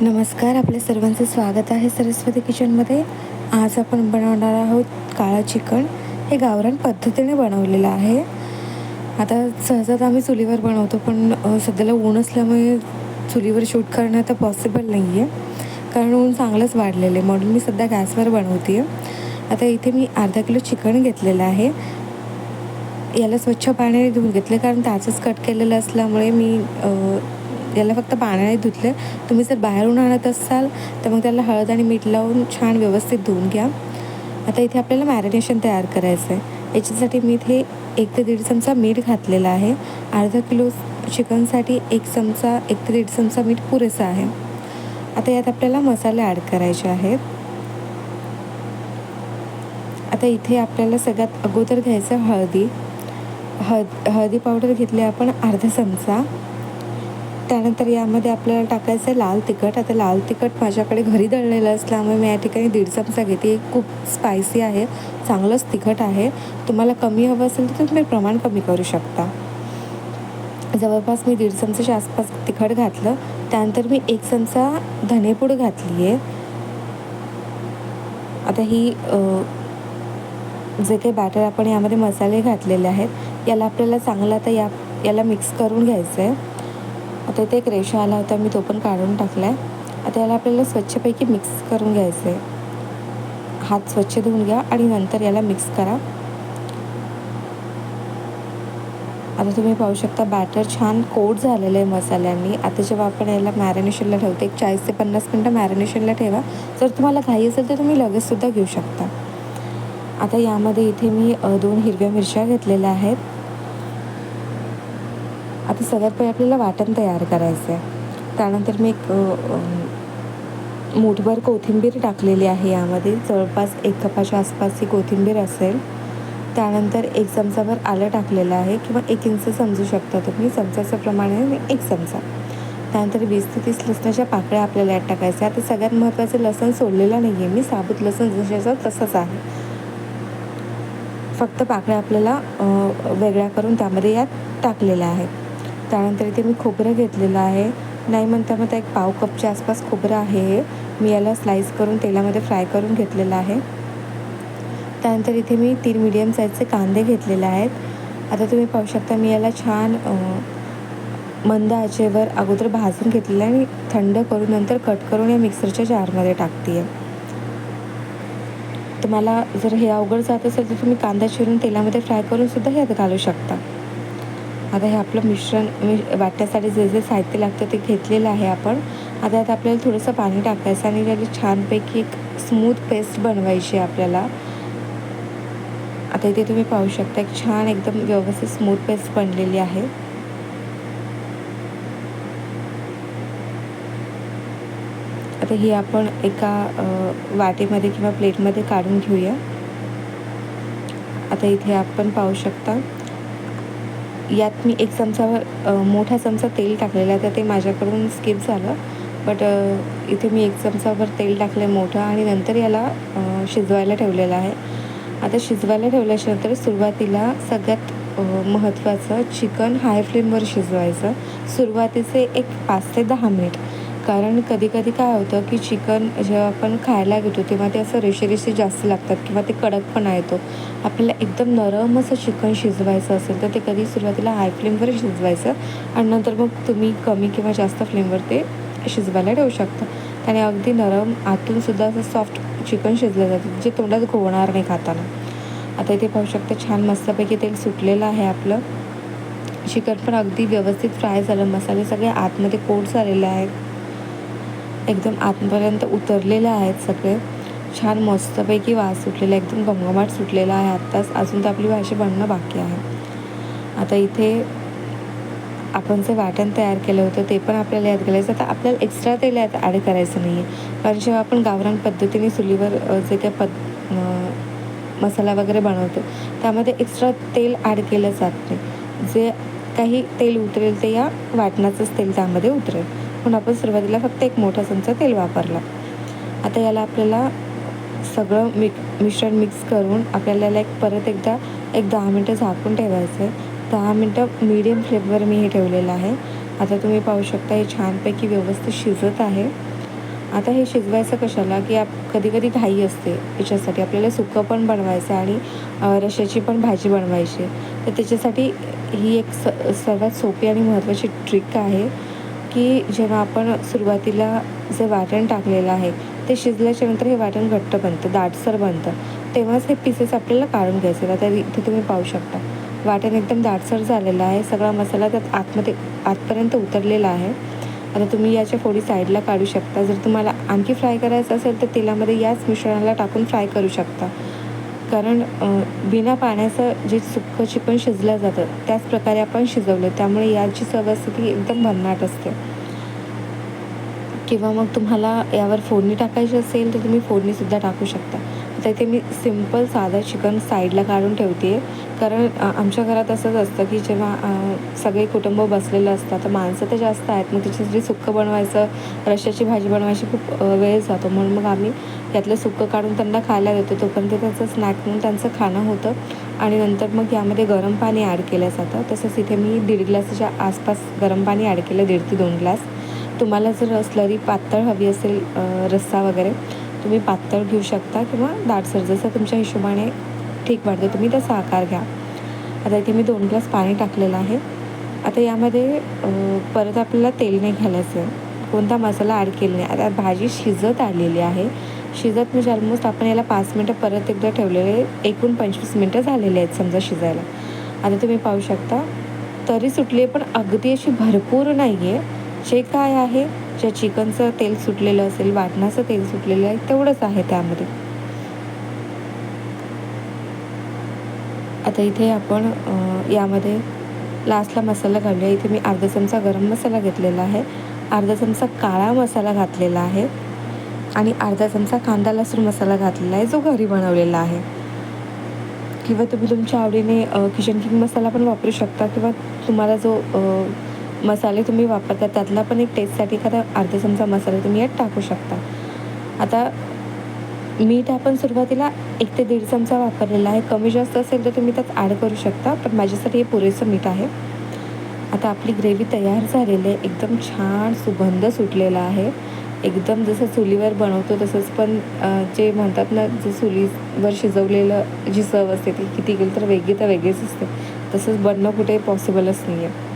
नमस्कार आपल्या सर्वांचं स्वागत आहे सरस्वती किचनमध्ये. आज आपण बनवणार आहोत काळा चिकन. हे गावरान पद्धतीने बनवलेलं आहे. आता सहजात आम्ही चुलीवर बनवतो पण सध्याला ऊन असल्यामुळे चुलीवर शूट करणं तर पॉसिबल नाही आहे कारण ऊन चांगलंच वाढलेलं आहे. म्हणून मी सध्या गॅसवर बनवते आहे आता इथे मी अर्धा किलो चिकन घेतलेलं आहे. याला स्वच्छ पाण्याने धुवून घेतले कारण त्याचंच कट केलेलं असल्यामुळे मी याला फक्त पाण्याने धुतलं. तुम्ही जर बाहेरून आणत असाल तर मग त्याला हळद आणि मीठ लावून छान व्यवस्थित धुवून घ्या. आता इथे आपल्याला मॅरिनेशन तयार करायचं आहे याच्यासाठी मी इथे एक ते दीड चमचा मीठ घातलेला आहे. अर्धा किलो चिकनसाठी एक चमचा एक ते दीड चमचा मीठ पुरेसा आहे. आता यात आपल्याला मसाले ॲड करायचे आहेत. आता इथे आपल्याला सगळ्यात अगोदर घ्यायचं हळदी. हळद हळदी पावडर घेतली आपण अर्धा चमचा. त्यानंतर यामध्ये आपल्याला टाकायचं आहे लाल तिखट. आता लाल तिखट माझ्याकडे घरी दळलेलं असल्यामुळे मी या ठिकाणी दीड चमचा घेते. खूप स्पायसी आहे. चांगलंच तिखट आहे. तुम्हाला कमी हवं असेल तर तुम्ही प्रमाण कमी करू शकता. जवळपास मी दीड चमचाच्या आसपास तिखट घातलं. त्यानंतर मी एक चमचा धनेपूड घातली आहे आता ही जे काही बॅटर आपण यामध्ये मसाले घातलेले आहेत याला आपल्याला चांगलं आता या याला मिक्स करून घ्यायचं आहे आता इथे एक रेषा आला होता मी तो पण काढून टाकला आहे आता याला आपल्याला स्वच्छपैकी मिक्स करून घ्यायचं आहे हात स्वच्छ धुवून घ्या आणि नंतर याला मिक्स करा. आता तुम्ही पाहू शकता बॅटर छान कोट झालेलं आहे मसाल्यांनी. आता जेव्हा आपण याला मॅरिनेशनला ठेवतो एक चाळीस ते पन्नास मिनटं मॅरिनेशनला ठेवा. जर तुम्हाला घाई असेल तर तुम्ही लगेचसुद्धा घेऊ शकता. आता यामध्ये इथे मी दोन हिरव्या मिरच्या घेतलेल्या आहेत. आता सगळ्यात पहिले आपल्याला वाटण तयार करायचं आहे त्यानंतर मी एक मूठभर कोथिंबीर टाकलेली आहे यामध्ये. जवळपास एक कपाच्या आसपासची कोथिंबीर असेल. त्यानंतर एक चमचाभर आलं टाकलेलं आहे किंवा एक इंच समजू शकता तुम्ही. चमचाच्या प्रमाणे एक चमचा. त्यानंतर वीस ते तीस लसणाच्या पाकळ्या आपल्याला यात टाकायच्या. आता सगळ्यात महत्त्वाचं लसण सोडलेलं नाही आहे मी. साबूत लसण जशाचं तसंच आहे. फक्त पाकळ्या आपल्याला वेगळ्या करून त्यामध्ये यात टाकलेल्या आहेत. त्यानंतर इथे मी खोबरं घेतलेलं आहे. नाही म्हणता मग एक पाव कपच्या आसपास खोबरं आहे. मी याला स्लाईस करून तेलामध्ये फ्राय करून घेतलेलं आहे. त्यानंतर इथे मी तीन मीडियम साईजचे कांदे घेतलेले आहेत. आता तुम्ही पाहू शकता मी याला छान मंद आचेवर अगोदर भाजून घेतलेलं आहे आणि थंड करून नंतर कट करून या मिक्सरच्या जारमध्ये टाकते आहे तुम्हाला जर हे अवघड जात असेल तर तुम्ही कांदा चिरून तेलामध्ये फ्राय करून सुद्धा ह्यात घालू शकता. आता हे आपलं मिश्रण मी जे जे साहित्य लागतं ते घेतलेलं आहे आपण. आता यात आपल्याला थोडंसं पाणी टाकायचं आणि त्याला छानपैकी एक स्मूथ पेस्ट बनवायची आहे आपल्याला. आता इथे तुम्ही पाहू शकता एक छान एकदम व्यवस्थित स्मूथ पेस्ट बनलेली आहे. आता ही आपण एका वाटीमध्ये किंवा प्लेटमध्ये काढून घेऊया. आता इथे आपण पाहू शकता यात मी एक चमचावर मोठा चमचा तेल टाकलेला आहे तर ते माझ्याकडून स्किप झालं. बट इथे मी एक चमचावर तेल टाकलं आहे मोठं आणि नंतर याला शिजवायला ठेवलेलं आहे. आता शिजवायला ठेवल्याच्या नंतर सुरुवातीला सगळ्यात महत्त्वाचं चिकन हाय फ्लेमवर शिजवायचं. सुरुवातीचे एक पाच ते दहा मिनिट. कारण कधी कधी काय होतं की चिकन जेव्हा आपण खायला घेतो तेव्हा ते असं रेषेरेषे जास्त लागतात किंवा ते कडकपणा येतो. आपल्याला एकदम नरम असं चिकन शिजवायचं असेल तर ते कधी सुरुवातीला हाय फ्लेमवर शिजवायचं आणि नंतर मग तुम्ही कमी किंवा जास्त फ्लेमवर ते शिजवायला ठेवू शकता. त्याने अगदी नरम आतूनसुद्धा असं सॉफ्ट चिकन शिजलं जातं जे तोंडात घोवणार नाही खाताना. आता इथे पाहू शकता छान मस्तपैकी तेल सुटलेलं आहे आपलं. चिकन पण अगदी व्यवस्थित फ्राय झालं. मसाले सगळे आतमध्ये कोट झालेले आहेत. एकदम आतपर्यंत उतरलेले आहेत सगळे. छान मस्तपैकी वास सुटलेला आहे, एकदम घमघमाट सुटलेला आहे. आत्ताच अजून तर आपली भाजी बनणं बाकी आहे. आता इथे आपण जे वाटण तयार केलं होतं ते पण आपल्याला यात घालायचं. आता आपल्याला एक्स्ट्रा तेल यात ॲड करायचं नाही आहे कारण जेव्हा आपण गावरान पद्धतीने चुलीवर जे काही पद मसाला वगैरे बनवतो त्यामध्ये एक्स्ट्रा तेल ॲड केलं जात नाही. जे काही तेल उतरेल ते या वाटणाचंच तेल त्यामध्ये उतरेल. म्हणून आपण सुरुवातीला फक्त एक मोठा चमचा तेल वापरला. आता याला आपल्याला सगळं मिक मिश्रण मिक्स करून आपल्याला एक परत एकदा एक दहा मिनटं झाकून ठेवायचं आहे. दहा मिनटं मीडियम फ्लेमवर मी हे ठेवलेलं आहे. आता तुम्ही पाहू शकता हे छानपैकी व्यवस्थित शिजत आहे. आता हे शिजवायचं कशाला? की आप कधी कधी घाई असते. याच्यासाठी आपल्याला सुकं पण बनवायचं आहे आणि रश्याची पण भाजी बनवायची तर त्याच्यासाठी ही एक स सर्वात सोपी आणि महत्त्वाची ट्रिक आहे. की जेव्हा आपण सुरुवातीला जे वाटण टाकलेलं आहे ते शिजल्याच्या नंतर हे वाटण घट्ट बनतं दाटसर बनतं. तेव्हाच हे पीसेस आपल्याला काढून घ्यायचे आता इथे तुम्ही पाहू शकता. वाटण एकदम दाटसर झालेलं आहे. सगळा मसाला त्यात आतमध्ये आतपर्यंत उतरलेला आहे. आता तुम्ही याच्या फोडी साईडला काढू शकता. जर तुम्हाला आणखी फ्राय करायचं असेल तर तेलामध्ये याच मिश्रणाला टाकून फ्राय करू शकता. कारण बिना पाण्याचं जे सुक्कं चिकन शिजलं जातं त्याचप्रकारे आपण शिजवलं. त्यामुळे याची चव असते ती एकदम भन्नाट असते. किंवा मग तुम्हाला यावर फोडणी टाकायची असेल तर तुम्ही फोडणीसुद्धा टाकू शकता. तर ते मी सिंपल साधं चिकन साईडला काढून ठेवते आहे कारण आमच्या घरात असंच असतं की जेव्हा सगळे कुटुंब बसलेलं असतात तर माणसं तर जास्त आहेत. मग त्याच्यासाठी सुक्कं बनवायचं रश्श्याची भाजी बनवायची खूप वेळ जातो. म्हणून मग आम्ही त्यातलं सुक्कं काढून त्यांना खायला देतो. तोपर्यंत त्यांचं स्नॅक म्हणून त्यांचं खाणं होतं. आणि नंतर मग यामध्ये गरम पाणी ॲड केलं जातं. तसंच इथे मी दीड ग्लासच्या आसपास गरम पाणी ॲड केलं दीड ते दोन ग्लास. तुम्हाला जर स्लरी पातळ हवी असेल रस्सा वगैरे तुम्ही पातळ घेऊ शकता किंवा दाटसर जसं तुमच्या हिशोबाने ठीक वाटतं तुम्ही तसा आकार घ्या. आता इथे मी दोन ग्लास पाणी टाकलेलं आहे. आता यामध्ये परत आपल्याला तेल नाही घालायचं आहे. कोणता मसाला ॲड केला नाही. आता भाजी शिजत आलेली आहे. शिजत म्हणजे ऑलमोस्ट आपण याला पाच मिनटं परत एकदा ठेवलेले एकूण पंचवीस मिनटं झालेले आहेत समजा शिजायला. आता तुम्ही पाहू शकता तरी सुटली आहे पण अगदी अशी भरपूर नाही आहे जे काय आहे ज्या चिकनचं तेल सुटलेलं असेल वाटणाचं तेल सुटलेलं आहे तेवढंच आहे त्यामध्ये. आता इथे आपण यामध्ये लास्टला मसाला घालूया. इथे मी अर्धा चमचा गरम मसाला घेतलेला आहे. अर्धा चमचा काळा मसाला घातलेला आहे. आणि अर्धा चमचा कांदा लसूण मसाला घातलेला आहे जो घरी बनवलेला आहे. किंवा तुम्ही तुमच्या आवडीने किचन किंग मसाला पण वापरू शकता किंवा तुम्हाला जो मसाले तुम्ही वापरता त्यातला पण एक टेस्टसाठी एखादा अर्धा चमचा मसाला तुम्ही यात टाकू शकता. आता मीठ आपण सुरुवातीला एक ते दीड चमचा वापरलेला आहे. कमी जास्त असेल तर तुम्ही त्यात ॲड करू शकता पण माझ्यासाठी हे पुरेसं मीठ आहे. आता आपली ग्रेव्ही तयार झालेली आहे. एकदम छान सुगंध सुटलेला आहे. एकदम जसं चुलीवर बनवतो तसंच पण जे म्हणतात ना जे चुलीवर शिजवलेलं जी चव असते ती किती गेली तर वेगळी तर वेगळीच असते. तसंच बनणं कुठे पॉसिबलच नाही आहे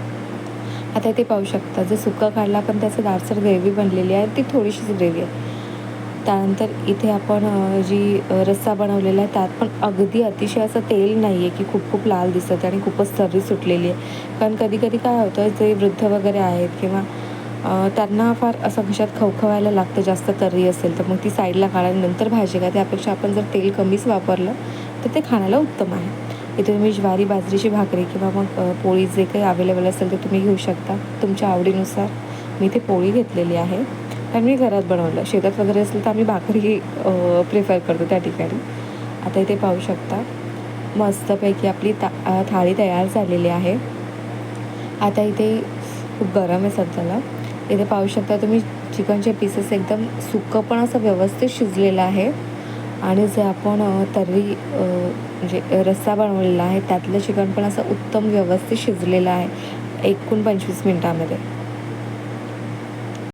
आता ते पाहू शकता. जर सुका काढला पण त्याचं दारसर ग्रेव्ही बनलेली आहे ती थोडीशीच ग्रेव्ही आहे. त्यानंतर इथे आपण जी रस्सा बनवलेला आहे त्यात पण अगदी अतिशय असं तेल नाही आहे की खूप खूप लाल दिसत आणि खूपच तर्री सुटलेली आहे. कारण कधी कधी काय होतं जे वृद्ध वगैरे आहेत किंवा त्यांना फार असं घशात खवखवायला लागतं जास्त तर्री असेल तर मग ती साईडला काढा नंतर भाजी का? त्यापेक्षा आपण जर तेल कमीच वापरलं तर ते खाण्याला उत्तम आहे. इथे तुम्ही ज्वारी बाजरीची भाकरी किंवा मग पोळी जे काही अवेलेबल असेल ते तुम्ही घेऊ शकता. तुमच्या आवडीनुसार मी इथे पोळी घेतलेली आहे. कारण मी घरात बनवलं. शेतात वगैरे असेल तर आम्ही भाकरी प्रिफर करतो त्या ठिकाणी. आता इथे पाहू शकता. मस्तपैकी आपली ता थाळी तयार झालेली आहे. आता इथे खूप गरम आहे सध्याला. इथे पाहू शकता तुम्ही चिकनचे पीसेस एकदम सुकं पण असं व्यवस्थित शिजलेलं आहे. आणि जे आपण तर्री म्हणजे रस्सा बनवलेला आहे त्यातलं चिकन पण असं उत्तम व्यवस्थित शिजलेलं आहे एकूण पंचवीस मिनटामध्ये.